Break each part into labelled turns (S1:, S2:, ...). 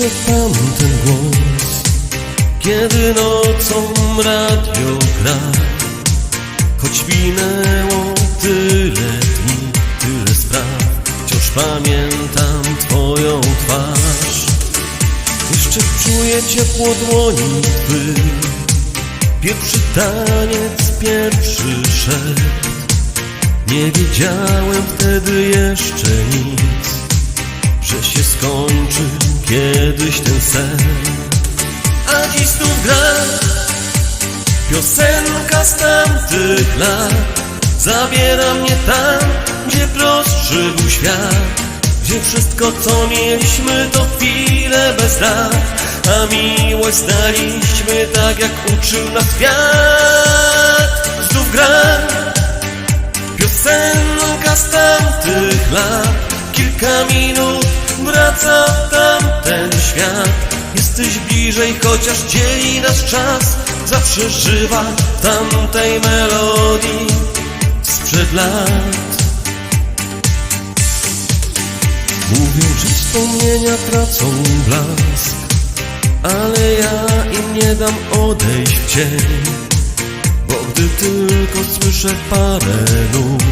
S1: Słyszę tamten głos Kiedy nocą radio gra. Choć minęło tyle dni, tyle spraw Wciąż pamiętam twoją twarz. Jeszcze czuję ciepło dłoni twych Pierwszy taniec, pierwszy szept Nie wiedziałem wtedy jeszcze nic kiedyś ten sen. A dziś znów gra Piosenka z tamtych lat. Zabiera mnie tam, gdzie prostszy był świat. Gdzie wszystko co mieliśmy to chwile bez lat A miłość znaliśmy tak jak uczył nas świat. Znów gra Piosenka z tamtych lat. Kilka minut wraca tamten świat. Jesteś bliżej, chociaż dzieli nas czas Zawsze żywa tamtej melodii sprzed lat. Mówią, że wspomnienia tracą blask Ale ja im nie dam odejść w cień Bo gdy tylko słyszę parę nut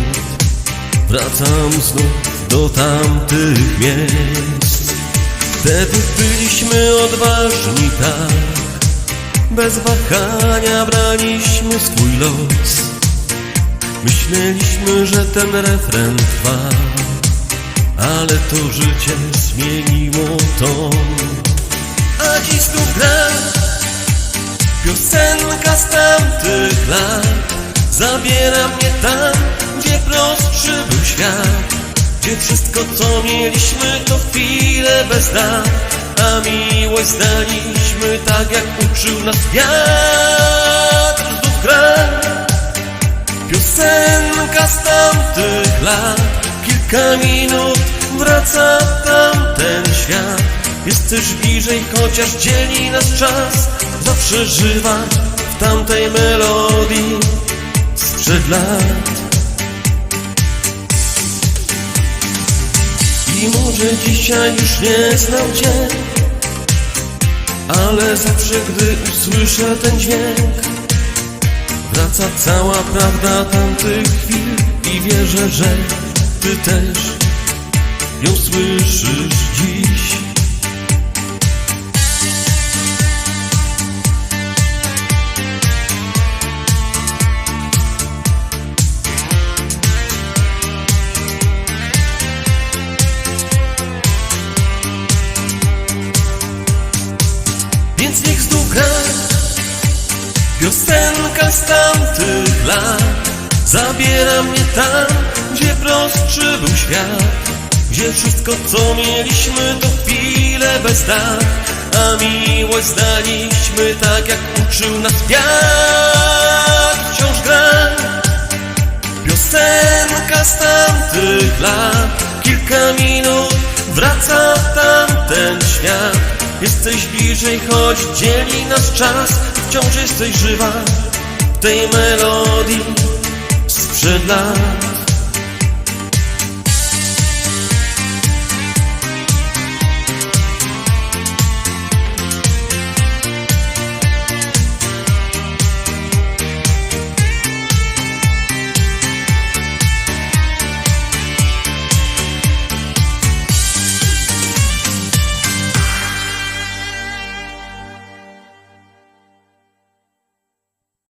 S1: Wracam znów do tamtych miejsc Wtedy byliśmy odważni tak. Bez wahania braliśmy swój los. Myśleliśmy, że ten refren trwa Ale to życie zmieniło ton. A dziś znów gra Piosenka z tamtych lat. Zabiera mnie tam, gdzie prostszy był świat Gdzie wszystko co mieliśmy to chwile bez dat A miłość znaliśmy tak jak uczył nas wiatr Znów gra Piosenka z tamtych lat. Kilka minut wraca tamten świat. Jesteś bliżej, chociaż dzieli nas czas. Zawsze żywa w tamtej melodii sprzed lat I może dzisiaj już nie znam Cię Ale zawsze gdy usłyszę ten dźwięk Wraca cała prawda tamtych chwil I wierzę, że Ty też ją słyszysz dziś Piosenka z tamtych lat Zabiera mnie tam, gdzie prostszy był świat Gdzie wszystko co mieliśmy to chwile bez dat A miłość znaliśmy tak jak uczył nas wiatr Wciąż gra. Piosenka z tamtych lat Kilka minut wraca tamten świat Jesteś bliżej, choć dzieli nas czas. Wciąż jesteś żywa tej melodii sprzed lat